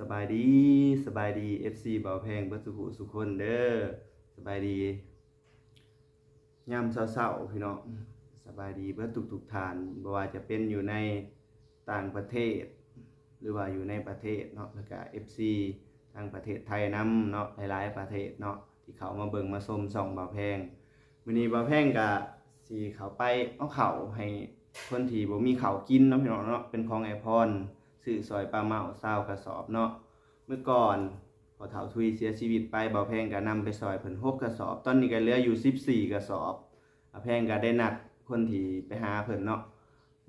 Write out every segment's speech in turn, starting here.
สบายดีสบายดี FC เบาแพงบิดสุขุสุขคนเด้อสบายดียามเช้าๆพี่น้องสบายดีเบิดทุกๆทานบ่ว่าจะเป็นอยู่ในต่างประเทศ หรือว่าอยู่ในประเทศเนาะแล้วก็ FC ทางประเทศไทยนํเนาะหลายๆประเทศเนาะที่เขามาเบิ่งมาชมส่องเบาแพงมื้อนี้เบาแพงก็สิเขาไปเอาเขาให้คนที่บ่มีเขากินเนาะพี่น้องเนาะเป็นของไอพร ซื้อซอยปลาเมาเศร้ากระสอบเนาะเมื่อก่อนพอเถาทุยเสียชีวิตไปเบาแพงก็นำไปซอยเพิ่นหกกระสอบ ตอนนี้ก็เหลืออยู่14กระสอบอาแพงก็ได้นัดคนที่ไปหาเพิ่นเนาะ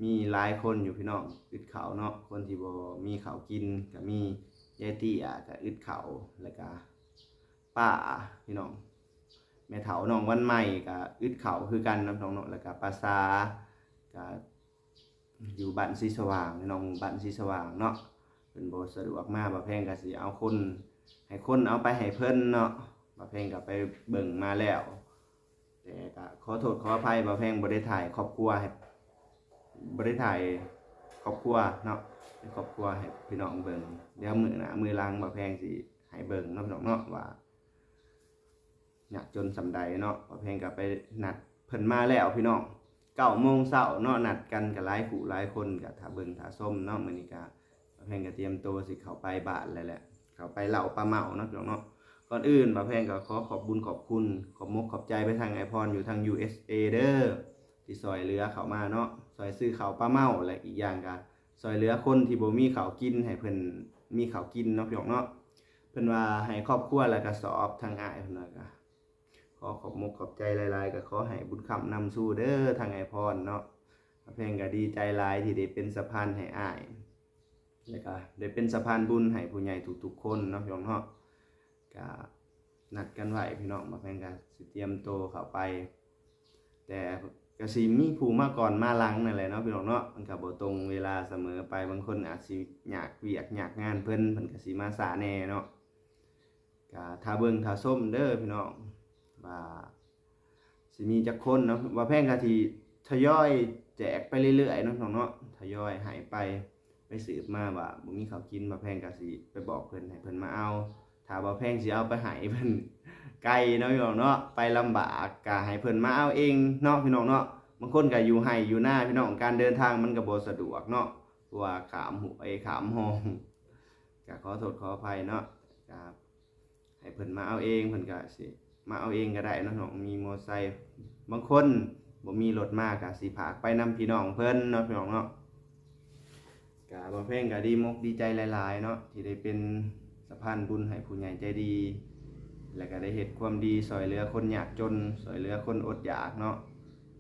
มีหลายคนอยู่พี่น้องอึดเขาเนาะคนที่บ่มีเขากินก็มียายตี้อะก็อึดเขาแล้วก็ป้าพี่น้องแม่เฒ่าน้องวันใหม่ก็อึดเขาคือกันนาะพี่น้องเนาะแล้วก็ป้าซาก็ อยู่บ้านสีสว่างน้องบ้านสีสว่างเนาะเป็นโบสะดวกมาบ่แพงก็สิเอาคน ให้คนเอาไปให้เพิ่นเนาะบ่แพงก็ไปเบิ่งมาแล้วแต่ก็ขอโทษขออภัยบ่แพงบ่ได้ถ่ายครอบครัวให้บ่ได้ถ่ายครอบครัวเนาะให้ครอบครัวให้พี่น้องเบิ่งเดี๋ยวมือหนามือหลังบ่แพงสิให้เบิ่งเนาะพี่น้องเนาะว่ายากจนสำใดเนาะบ่แพงก็ไปหนัดเพิ่นมาแล้วพี่น้อง เก้าโมงเช้าเนาะนัดกันกับหลายผู้หลายคนกับถ้าเบิงถ้าส้มเนาะมื้อนี้ก็แพงก็เตรียมตัวสิเข้าไปบานแล้วแหละ เข้าไปเหล่าปลาเมาเนาะพี่น้องเนาะก่อนอื่นบ่าแพงก็ขอขอบบุญขอบคุณขอบมกขอบใจไปทางไอพรอยู่ทาง USA เด้อที่ซอยเหลือเข้ามาเนาะซอยซื้อข้าวปลาเมาและอีกอย่างก็ซอยเหลือคนที่บ่มีข้าวกินให้เพิ่นมีข้าวกินเนาะพี่น้องเนาะเพิ่นว่าให้ครอบครัวแล้วก็สอบทางอ้ายเพิ่นว่าก็ ขอขอบมกขอบใจหลายๆก็ขอให้บุญคำนำสู่เด้อทางไอพรเนาะเพลงก็ดีใจหลายที่ได้เป็นสะพานให้อ้ายแล้วก็ได้เป็นสะพานบุญให้ผู้ใหญ่ทุกๆคนเนาะพี่น้องเนาะก็นัดกันไว้พี่น้องมาเพลงก็สิเตรียมโตวเข้าไป แต่ก็สิมีผู้มาก่อนมาหลังนั่นแหละเนาะพี่น้องเนาะมันก็บ่ตรงเวลาเสมอไปบางคนอาจสิอยากเวียกอยากงานเพิ่นเพิ่นก็สิมาสาแน่เนาะก็ถ้าเบิ่งถ้าส้มเด้อพี่น้อง ว่าสิมีจักคนเนาะว่าแพงกะทีทยอยแจกไปเรื่อยๆเนาะน้องเนาะทยอยหายไปไปสืบมาว่าบ่มีข้าวกินบ่าแพงกะสิไปบอกเพิ่นให้เพิ่นมาเอาถ้าบ่าแพงสิเอาไปให้เพิ่นไกลเนาะพี่น้องเนาะไปลำบากกะให้เพิ่นมาเอาเองเนาะพี่น้องเนาะบางคนก็อยู่ไห้อยู่หน้าพี่น้องการเดินทางมันก็บ่สะดวกเนาะเพราะว่าขามหัวไอ้ขามห้องก็ขอโทษขออภัยเนาะก็ให้เพิ่นมาเอาเองเพิ่นก็สิ มาเอาเองก็ได้เนาะน้องมีมอไซค์บางคนบ่มีรถมากก็สิพากไปนำพี่น้องเพิ่นเนาะพี่น้องเนาะก็บ่เพลงก็ดีมกดีใจหลาย ๆ เนาะที่ได้เป็นสะพานบุญให้ผู้ใหญ่ใจดี แล้วก็ได้เฮ็ดความดีสอยเหลือคนยากจนสอยเหลือคนอดอยากเนาะ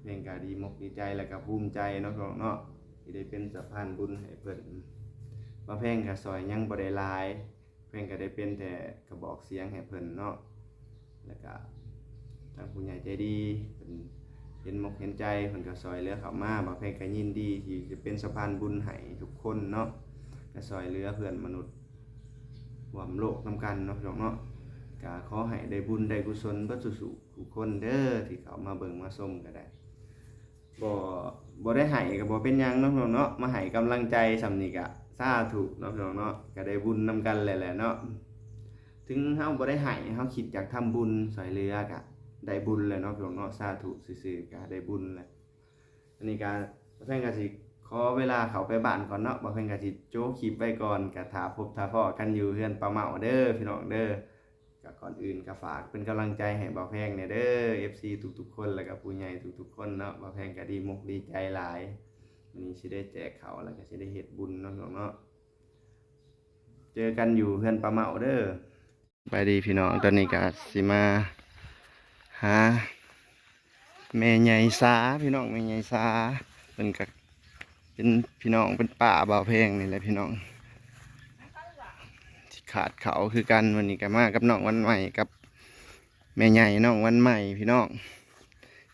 เพลงก็ดีมกดีใจแล้วก็ภูมิใจเนาะพี่น้องเนาะที่ได้เป็นสะพานบุญให้เพิ่นบ่เพลงก็ซอยยังบ่ได้หลาย เพลงก็ได้เป็นแต่กระบอกเสียงให้เพิ่นเนาะ แล้วก็ทางผู้ใหญ่ใจดีเพิ่นเห็นมกเห็นใจเพิ่นก็ซอยเหลือเข้ามาบาเพลงก็ยินดีที่จะเป็นสะพานบุญให้ทุกคนเนาะก็ซอยเหลือเพื่อนมนุษย์ร่วมโลกนำกันเนาะพี่น้องเนาะก็ขอให้ได้บุญได้กุศลเบิดสุๆทุกคนเด้อที่เขามาเบิ่งมาชมก็ได้บ่บ่ได้ให้ก็บ่เป็นหยังเนาะพี่น้องเนาะมาให้กำลังใจสำนี้ก็สาธุเนาะพี่น้องเนาะก็ได้บุญนำกันแหละๆเนาะ ถึงเฮาบ่ได้ให้เฮาคิดอยากทำบุญสอยเรือกะได้บุญเลยเนาะพี่น้องเนาะสาธุซื่อๆก็ได้บุญแหละอันนี้ก็บ่เพิ่นก็สิขอเวลาเขาไปบ้านก่อนเนาะบ่เพิ่นก็สิโจคลิปไว้ก่อนก็ถ้าพบถาพ้อกันอยู่เฮือนปลาเมาเด้อพี่น้องเด้อก็ก่อนอื่นก็ฝากเป็นกำลังใจให้บ่าวแพงเนี่ยเด้อ FC ทุกๆคนแล้วก็ผู้ใหญ่ทุกๆคนเนาะบ่าวแพงก็ดีมกดีใจหลายวันนี้สิได้แจกเขาแล้วก็สิได้เฮ็ดบุญเนาะพี่น้องเนาะเจอกันอยู่เฮือนปลาเมาเด้อ ไปดีพี่น้องตอนนี้ก็สิมาหาแม่ใหญ่สาพี่น้องแม่ใหญ่สาเป็นกับเป็นพี่น้องเป็นป่าบ่าวเพลงนี่แหละพี่น้องที่ขาดเขาคือกันวันนี้ก็มากับน้องวันใหม่กับ แม่ใหญ่น้องวันใหม่พี่น้อง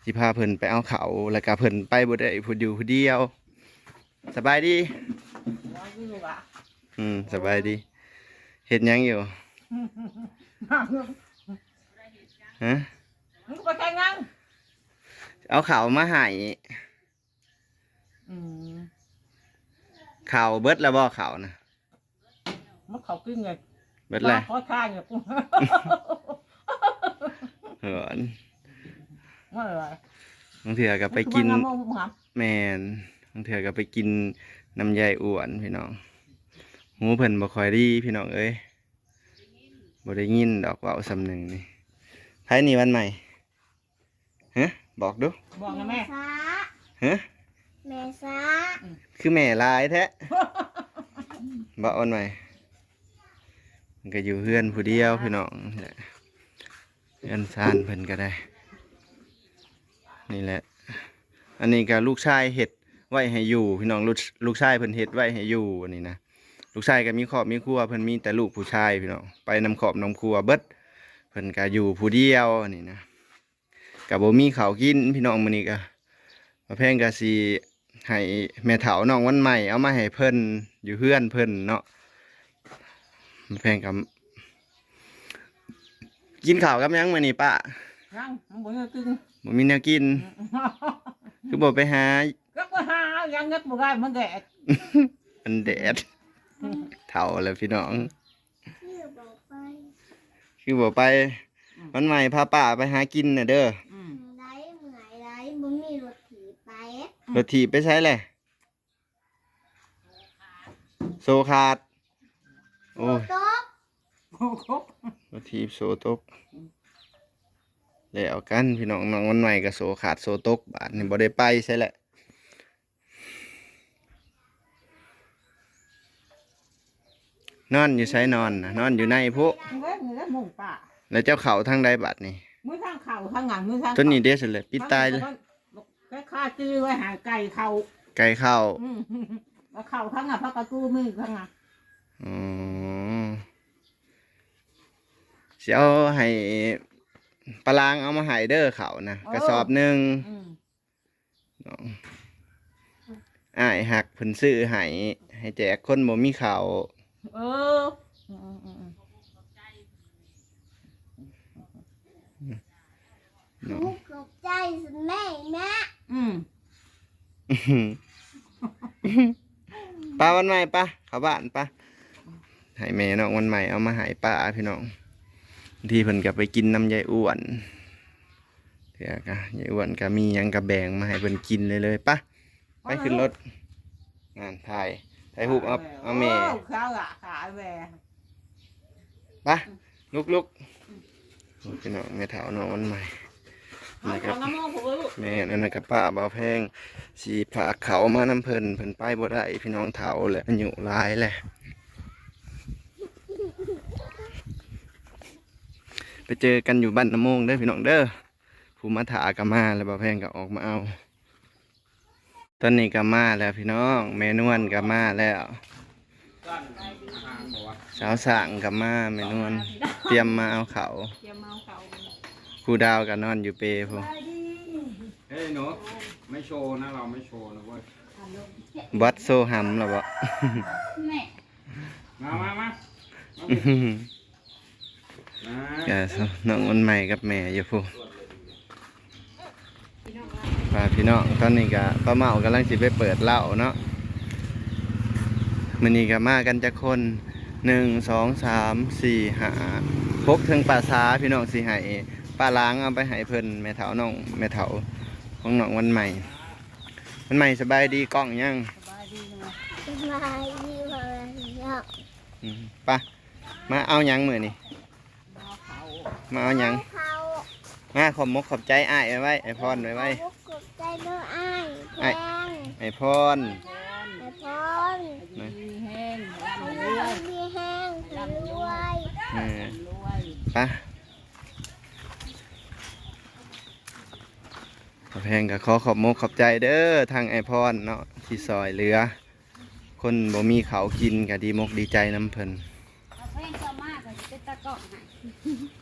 สิพาเพิ่นไปเอาเขาแล้วก็เพิ่นไปบ่ได้ผู้อยู่ผู้เดียว สบายดีร้อยยี่สิบอะอืมสบายดีเฮ็ดหยังอยู่ ฮะมึงก็ไปแข่งงังเอาข่าวมาให้อืมข่าวเบิดแล้วบ่ข่าวนะมมันเขากินไงเบิดแหละขอข้างเนี่ยกูเหินว่าอะไรบางเถื่อก็ไปกินมัน้ำมันครับแมนบางเถื่อก็ไปกินน้ำยายอ้วนพี่น้องหูเพิ่นบ่ค่อยดีพี่น้องเอ้ย บ่ได้ยินดอกเว้าสำหนึงนี่ไผนี่วันใหม่ฮะบอกดูบอกนะแม่ฟ้าฮะแม่ฟ้าคือแม่หลายแท้บ่วันใหม่มันก็อยู่เฮือนผู้เดียวพี่น้องนี่แหละเฮือนซ่านเพิ่นก็ได้ นี่แหละ อันนี้ก็ลูกชายเฮ็ดไว้ให้อยู่พี่น้องลูกลูกชายเพิ่นเฮ็ดไว้ให้อยู่อันนี้นะ ลูกชายก็มีครอบมีครัวเพิ่นมีแต่ลูกผู้ชายพี่น้องไปนำครอบนำครัวเบิดเพิ่นก็อยู่ผู้เดียวอันนี้นะก็บ่มีข้าวกินพี่น้องมื้อนี้ก็มาแพงก็สิให้แม่เฒ่าน้องวันใหม่เอามาให้เพิ่นอยู่เฮือนเพิ่นเนาะมาแพงก็กินข้าวกับหยังมื้อนี้ป้ายังมันบอกให้กินบ่มีแนวกิน คือบ่ไปหาก็ไปหายังเงินบุกได้มันแดดอันแดด เฒ่าแล้วพี่น้อง ชื่อบอกไปคือบ่ไปวันใหม่พาป้าไปหากินน่ะเด้ออืมไรเหมื่อยไรบ่มีรถถีบไปรถถีบไปใช้แหละโซขาด โอ้ยโต๊ะโอ้โหรถถีบโซตก แล้วกันพี่น้องน้องวันใหม่ก็โซขาดโซตกบาดนี่บ่ได้ไปใช่แหละ นอนอยู่ใช้นอนน่ะนอนอยู่ในพุเงินเงินหมุ่งป่าแล้วเจ้าเขาทางใดบาดนี่มือทางเข่าทางหลังมือทางต้นนี้เด้สิเลยปิดตายเลยแค่ค่าจื้อไว้หาไก่เข่าไก่เข้าอืมแล้วเข่าทั้งอะพักกระตู้มือทั้งอะอ๋อสิเอาให้ปลาลางเอามาให้เด้อเขานะกระสอบหนึ่งอืมน้องอ้ายหักเพิ่นซื้อให้ให้แจกคนบ่มีข้าว เอออืมอืมอืมน้องลูกตกใจสิแม่แม่อืมป้าวันใหม่ป้าเข้าบ้านป้าให้แม่น้องวันใหม่เอามาให้ป้าพี่น้องบางทีเพิ่นก็ไปกินน้ำยายอ้วนเถื่อกะยายอ้วนก็มีหยังกระแบ่งมาให้เพิ่นกินเลยเลยป้าไปขึ้นรถงานถ่าย ถ่ายรูปเอาเอาแม่โข้าวอะขาแหวไปลุกลุกโอ้พี่น้องแม่เฒ่าน้องวันใหม่เอานะคขรัอบงน้ำมันผมลูกแม่นั่นนะกับป้าบ่าวแพงสีผากเขามาน้ำเพิ่นเพิ่นไปบ่ได้พี่น้องเฒ่าแหละอายุหลายแหละไปเจอกันอยู่บ้านน้ำมงเด้อพี่น้องเด้อผู้มาถาก็มาแล้วบ่าวแพงก็ออกมาเอา ตอนนี้ก็มาแล้วพี่น้องแม่นวลก็มาแล้วสาวสางก็มาแม่นวลเตรียมมาเอาเขาเตรียมเมาเก่าครูดาวก็นอนอยู่เปรพงเฮ้ยหนูไม่โชว์นะเราไม่โชว์นะเว้ยบัดโซหัมหรอบ่มามามามาแกน้องคนใหม่กับแม่อยู่พู ป้าพี่น้องตอนนี้ก็ป้าเมากำลังสิไปเปิดเหล้าเนาะมันนี้ก็มากันจะคนหนึ่งสองสามสี่ห้าพกถึงป่าช้าพี่น้องสิให้ป้าล้างเอาไปให้เพิ่นแม่เถาน้องแม่เถาของน้องวันใหม่วันใหม่สบายดีกล้องยังสบายดีพอแล้วอืมไป้ามาเอาหยังมือนี่มาเอาหยังเขามาขอบมกขอบใจอ้ายไว้ไว้ไอพรไว้ไว้ลูกตก ใจเด้ออ้ายแพงไอพร ไอ้พรดีแห้งให้ร่ำรวยดีแห้งให้รวยเออรวยไปะขอแพงก็ขอขอบมกขอบใจเด้อทางไอพรเนาะที่ซอยเหลือ คนบ่มีเขาวกินก็ดีมกดีใจน้ำเพิ่นเอาเพลงเจ้ามากเลยเป็นตะเกาะให้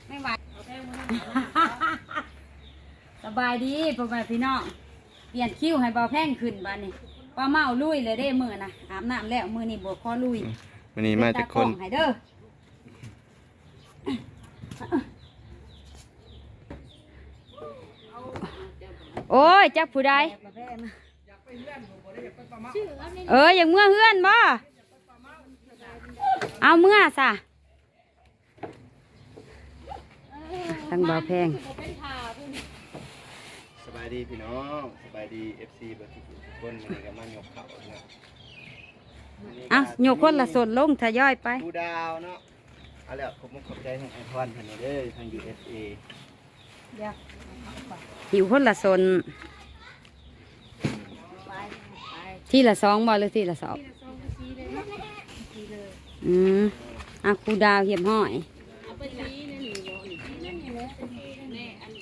ไม่ไหวสบายดีพ่อแม่พี่น้อง เปลี่ยนคิ้วให้เบาแพงขึ้นบ้านนี้ป้าเมาลุยเลยเด้มือนะอาบน้ำแล้วมือนี่บวคอลุยวันนี้มาจากคนเป็ตกล้องให้เด้อโอ้ยจักผู้ใดเอออย่างเมื่อเฮือนบ่เอาเมื่อซะทั้งบ่าวแพงสบาย ดีพี่น้องสบายดี FC เบิดทุกทุกคนมื้อนี้ก็มายกเขาเนาะมื้อนี้ก็อะโยกคนละส่วนลงทยอยไปผู้ดาวเนาะเอาแล้วผมขอบใจทางไอพอนเพิ่นเด้อทาง USA หิวคนละส่วนที่ละสองบ่หรือที่ละสองอืมอะครูดาวเหียบห้อย เอาไปชี้นั่นนี่บ่นี่นั่นนี่แหละแน่อัน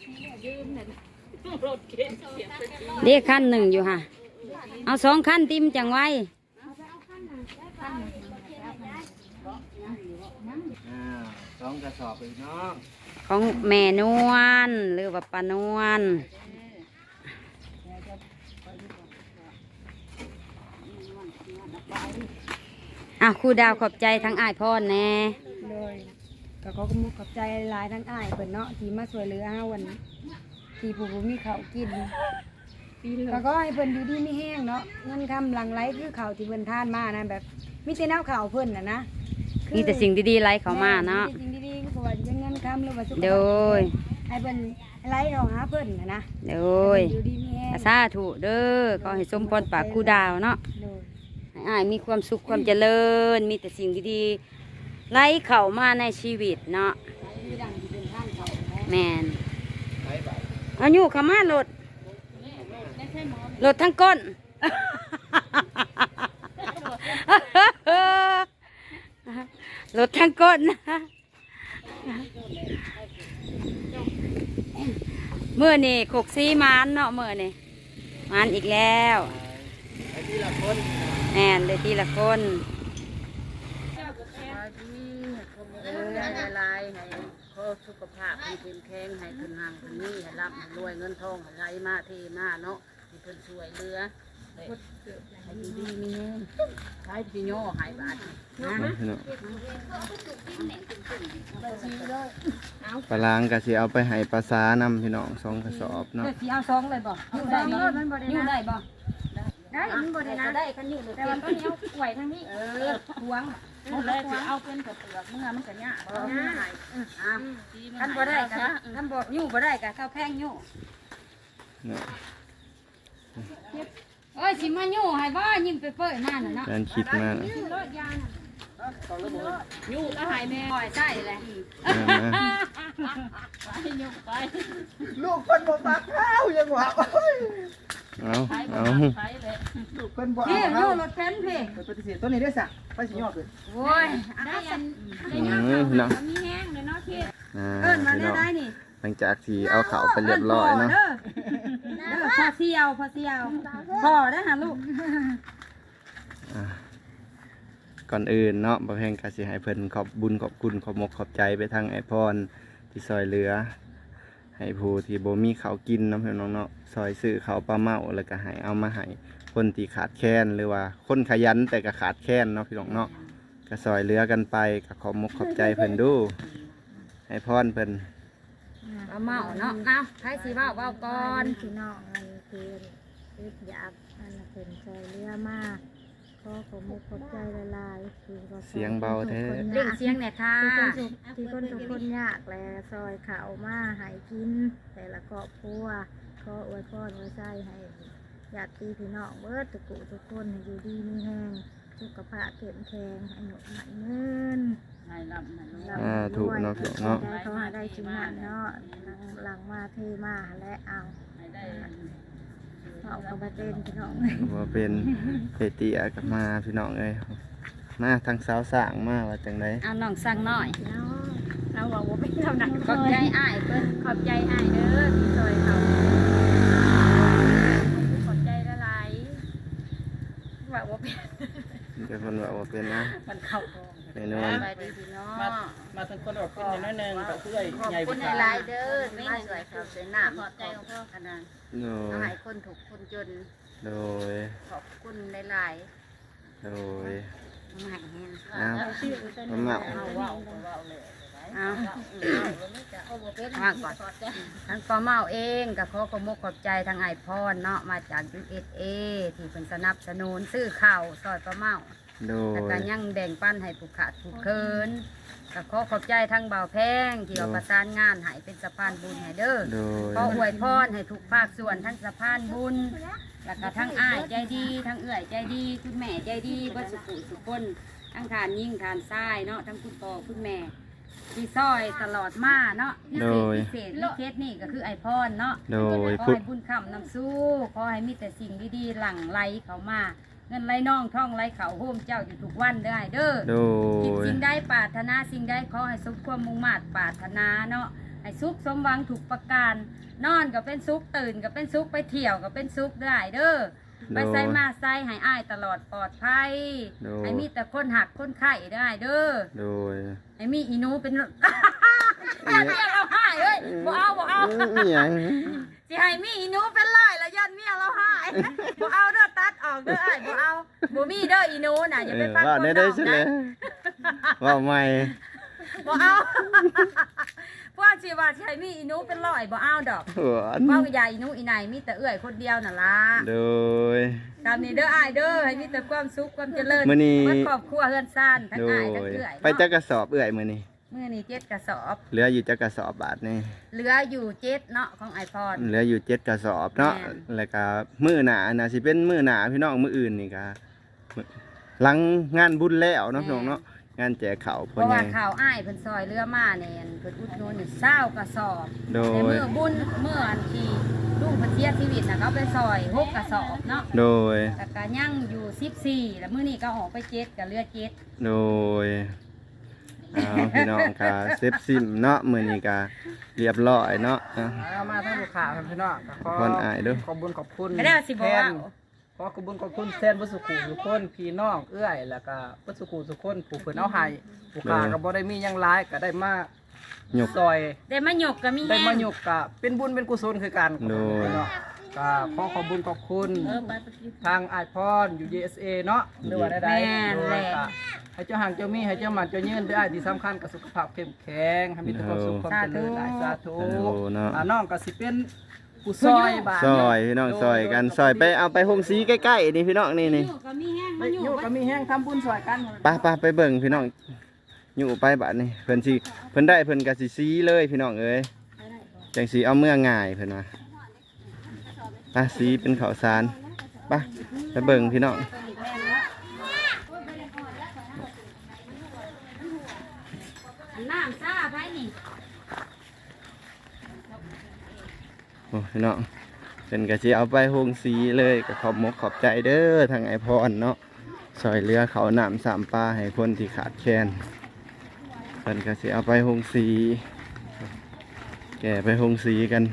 ยืมนั่นรถ เข็นเสียไปชี้เรียกขั้นหนึ่งอยู่ค่ะ เอาสองขั้นติมจังไว้อ่าสองกระสอบพี่น้องของแม่นวลหรือว่าปานวลอะครูดาวขอบใจทั้งอ้ายพ่อแน่โดยก็ขอขอบขอบใจหลายทั้งอ้ายเพิ่นเนาะที่มาช่วยเหลือเฮาวัน ที่ผู้บ่มีข้าวกินก็ก็ให้เพิ่นอยู่ดีมีแห้งเนาะเงินคำหลังไหลคือข้าวที่เพิ่นทานมานะแบบมีแต่แนวข้าวเพิ่นน่ะนะคือมีแต่สิ่งดีๆไหลเข้ามาเนาะมีแต่สิ่งดีๆคือว่าจะเป็นเงินคำหรือว่าสุขภาพโดย ให้เพิ่นไหลเข้าหาเพิ่นน่ะนะโดยให้เพิ่นอยู่ดีมีแห้งสาธุเด้อขอให้สมพรปากครูดาวเนาะโดยให้อ้ายมีความสุขความเจริญ มีแต่สิ่งดีๆไหลเข้ามาในชีวิตเนาะคือดังที่เป็นทางเขาแท้แม่นไป อายู่เข้ามารถรถทั้งก้นรถทั้งก้นเมื่อนี่ขกซีมานเนาะเมื่อนี่มานอีกแล้วไอ้ที่ละคนแม่นเลยทีละคน เออให้ลายให้ขอ สุขภาพให้เป็นแข็งให้ขึ้นห่างขึ้นนี่ให้รับให้รวยเงินทองให้ไหลมาเทมาเนาะให้เพิ่นช่วยเหลือให้อยู่ดีมีแฮงใช้พี่โย่ให้บาทนะพี่น้องปลาล้างก็สิเอาไปให้ปลาซานำพี่น้องสองกระสอบเนาะเดี๋ยวสิเอาซองเลยบ่อยู่ได้บ่มันบ่ได้ได้บ่ได้มันบ่ได้นะได้กันอยู่แต่ว่าตอนนี้เอาไว้ทางนี้เออหวง เอาเลยสิเอาเป็นกระเปือกเมื่อมันก็ยากเอาเมื่อให้อะคันบ่ได้กะคันบ่ยู่บ่ได้กะข้าวแพงยู่เนาะเอ้ยสิมายู่ให้บ่ยิ้มไปเปื่อยๆมาน่ะเนาะแฟนคิดมานะอยู่ก็ให้แม่ปล่อยใส่เลยไปยกไปลูกคนบ่ปักข้าวยังหวะ เอาไปบ่เอาไปเลยพี่ยู่รถเพ้นพี่ปฏิเสธตัวนี้ได้สักไปสิยอดเลยโอ้ยได้ยันอืมเนาะมีแห้งเลยเนาะพี่อ่าเอิ้นมาพี่ได้น้องได้นี่หลังจากที่เอาเขาไปเรียบร้อยเนาะเด้อเด้อพอเสียวพอเสียวพอได้อหาลูกอ่าก่อนอื่นเนาะบ่แพงก็สิให้เพิ่นขอบบุญขอบคุณขอบมกขอบใจไปทางไอพรที่ซอยเหลือ ให้ผู้ที่บ่มีข้าวกินเนาะพี่น้องเนาะซอยซื้อข้าวปลาเมาแล้วก็ให้เอามาให้คนที่ขาดแคลนหรือว่าคนขยันแต่ก็ขาดแคลนเนาะพี่น้องเนาะก็ซอยเหลือกันไปก็ขอบมกขอบใจเพิ่นดู ให้พรเพิ่นปลาเมาเนาะเอาใครสิเว้าเว้าก่อน พี่น้องมันคืออึดอยากอันเพิ่นช่วยเหลือมาข อขอบมุกขอบใจหลายๆคือว่าเสียงเบาแท้ เร่งเสียงหน่อยค่ะที่คนทุกที่คนทุกคนยากแลซอยเขามาให้กิน แต่ละครอบครัวขออวยพรอวยใจให้ญาติพี่น้องเบิดทุกกุทุกคนให้อยู่ดีมีแห้งสุขภาพเข้มแข็งอายุหมันเงิน ให้รับให้รู้เราอ่าถูกเนาะถูกเนาะ ได้เขาหาได้ชิ้นนั้นเนาะหลังหลังมาเทมาและเอา ให้ได้ เอาเข้ามาเต้นพี่น้องว่าเป็นเปเตียกับมาพี่น้องเอ้ยมาทางสาวสร้างมาว่าจังไดเอาน้องสั่งหน่อยเนาะเราบอกว่าเป็นเท่านั้นขอบใจอ้ายเพิ่นขอบใจอ้ายเด้อที่ซอยเขาขอบใจละลายบอกว่าเป็นเดี๋ยวคนว่าว่าเป็นนะมันเข้าท้องเมนูสบายดีพี่น้องมามาถึงคนออกเป็นน้อยหนึงก็เพื่อยขอบใหญ่คุณผู้หชายลายๆเด้อที่มาช่วยเขาเป็นน้ำขอบใจของพ่อขนาด โดเอายให้คนถูกข์คนจนโดย ขอบคุณหลายโดย ๆมาให้แห้งอ้าวมะม่าวเอาเว้าก็เว้าเลยเอา ว่างก่อน ทั้งปอเมาเองก็ขอขอบมกขอบใจทางไอพรเนาะมาจาก USA ที่เป็นสนับสนุนซื้อข้าวซอยปลาเมาโดแล้วยก็ยังแบ่งปันให้ผู้ขาดผู้เคิน ก็ขอขอบใจทั้งเบาแพงที่เอาประสานงานให้เป็นสะพานบุญให้เด้อโดย ขออวยพรให้ทุกภาคส่วนทั้งสะพานบุญ แล้วก็ทั้งอ้ายใจดี ทั้งเอื้อยใจดีคุณแม่ใจดีบ่สุขุสุคนทั้งทานยิ่งทานทรายเนาะทั้งคุณพ่อคุณแม่ที่ซอยตลอดมาเนาะพิเศษพิเศษพิเคสนี่ก็คือไอพอนเนาะโดยขอพุทธ ให้บุญคำนำสู้ขอให้มีแต่สิ่งดีๆหลั่งไหลเข้ามา เงินไหลน่องท่องไหลเขาโฮมเจ้าอยู่ทุกวันเด้อเด้อโดคิดย สิ่งใดปรารถนาสิ่งใดขอให้สุขความมุ่งมา่ปรารถนาเนาะให้สุขสมหวังถูกประการ นอนก็เป็นสุขตื่นก็เป็นสุขไปเที่ยวก็เป็นสุขได้เด้อไปใส่มาใส่ให้อ้ายตลอดปลอดภัยโดยให้มีแต่คนหักคนไข่ได้เด้อโดยให้มีอีหนูเป็นยันเมียเราหายเอ้ยบ่เอาบ่เอาอีหยัง สิให้มีอีหนูเป็นลายแล้วยันเมียเราหายบ่เอาเด้อตัดออกเด้ออ้ายบ่เอาบ่มีเด้ออีหนูน่ะอย่าเอไปอฟังว่าคนได้นได้อกใช่ไหมนะว่าใหม่บ่เอาพวกสิว่าสิให้มีอีหนูเป็นร้อยบ่เอาดอกหัวเว้าใหญ่อีหนูอีไหนมีแต่เอื้อยคนเดียวน่ะล่ะโดยตามนี้เด้ออ้ายเด้อให้มีแต่ความสุขความเจริญมื้อนี้เบิดครอบครัวเฮือนซ่านทั้งโดอ้ายทั้งยเอื้อยไปจักกระสอบเอื่อยมื้อนี้ มื้อนี้เจ็ดกระสอบ เหลืออยู่จักกระสอบบาทนี่เหลืออยู่เจ็ดเนาะของไอพอน เหลืออยู่เจ็ดกระสอบเนาะแม่น แล้วก็มื้อหน้าน่ะสิเป็นมื้อหน้าพี่น้องมื้ออื่นนี่ก็มื้อหลังงานบุญแล้วเนาะพี่น้องเนาะงานแจกข้าวเพพ่อราะใหว่าญ่ข่าวอ้ายเพิ่นซอยเรือมาเนี่ยเพิ่นอุดหนุนอยู่เศร้ากระสอบโดในยเมื่อบุญเมื่ออันที่ลุงเพิ่นเสียชีวิตน่ะเขาไปซอยหกกระสอบเนาะโดยแต่ก็ยังอยู่สิบสี่แล้วมื้อนี้ก็ออกไปเจ็ดก็เหลือเจ็ดโดย อ้าวพี่น้องค่ะเซฟซิมเนาะมื้อนี้ก็เรียบร้อยเนาะอะ เอามาทั้งลูกค้าครับพี่น้องก็ขอคนอายเด้อ ขอบคุญขอบคุณก็ได้สิบอกว่า แทนขอขอบคุญขอบคุณแทนบุสุขุทุกคนพี่น้องเอื้อยแล้วก็บุสุขุทุกคนผู้เพิ่นเอาให้ผู้ค้าก็บ่ได้มีหยังหลายก็ได้มาหยก ซอย ได้มาหยกก็มีได้แห้มางหยกก็เป็นบุญเป็นกุศลคือกันโดยพี่น้องก็ขอขอบคุญขอบคุณ เออไปไปกิน ทางอายพรอยู่ USA เนาะหรือว่าใดแม่ๆนโดแหยละ ก็ ให้เจ้าห่างเจ้ามีให้เจ้าหมันเจ้ายืนได้ที่สำคัญกับสุขภาพเข้มแข็งให้มีแต่ความสุขความเจริญหลายสาธุโอ้เนาะ อ่าน้องก็สิเป็นผู้ซอยบาดซอยพี่น้องซอยกันซอยไปเอาไปโฮงสีใกล้ๆนี่พี่น้องนี่นี่หยกก็มีแห้งไปมาหยอยู่กก็มีแห้งทำบุญซอยกันไปไปไปเบิ่งพี่น้องอยู่ไปบัดนี้เพิ่นสิเพิ่นได้เพิ่นก็สิซีเลยพี่น้องเอ้ยจังสีเอาเมื่อง่ายเพิ่นว่าไปสีเป็นข้าวสารไปไปเบิ่งพี่น้อง น้ำซ่าไปนี่โอ้พี่น้องเพิ่นก็สิเอาไปโฮงสีเลยก็ขอบมกขอบใจเด้อทางไอพรเนาะซอยเรือเขาน้ำสามปลาให้คนที่ขาดแคลนเพิ่นก็สิเอาไปโฮงสี แก่ไปโฮงสีกัน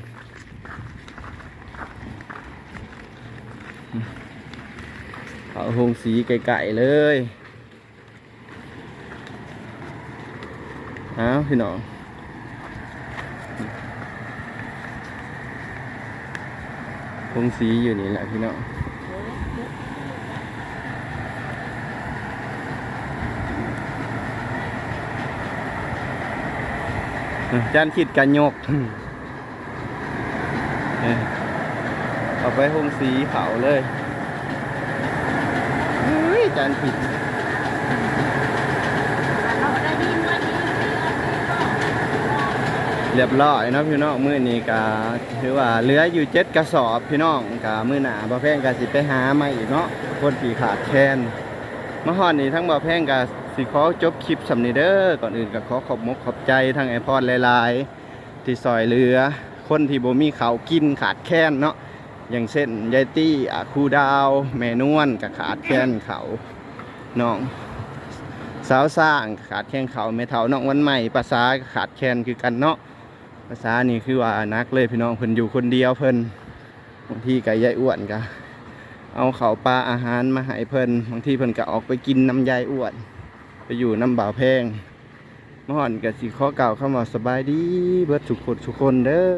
เขาโฮงสีไก่ๆเลย อาพี่น้องโฮงสีอยู่นี่แหละพี่น้องจานขิดกันยก เอาไปโฮงสีเผาเลยเฮ้ยจานผิด เรียบร้อยเนาะพี่น้องมื้อนี้ก็ถือว่าเหลืออยู่เจ็ดกระสอบพี่น้องก็มื้อหน้าบ่แพงก็สิไปหามาอีกเนาะคนปีขาดแคนมาฮอดนี่ทั้งบ่แพงก็สิขอจบคลิปสำนีเด้อก่อนอื่นก็ขอขอบมกขอบใจทั้งไอพอดหลายๆ ที่ซอยเหลือ คนที่บ่มีเขากินขาดแคลนเนาะอย่างเช่นยายตี้อาคูดาว แม่นวลก็ขาดแคลนเขาน้องสาวสร้างขาดแคลนเขาวแม่เฒ่าน้องวันใหม่ภาษาขาดแคลนคือกันเนาะ ภาษานี่คือว่านักเลยพี่น้องเพิ่นอยู่คนเดียวเพิ่นบางทีก็ยายอ้วนก็เอาเขาปลาอาหารมาให้เพิ่นบางทีเพิ่นก็ออกไปกินน้ำยายอ้วน ไปอยู่น้ำบ่าวแพงเมื่อก่อนกับสีข้อเก่าเข้ามาสบายดีเบิดทุกคนทุกคนเด้อ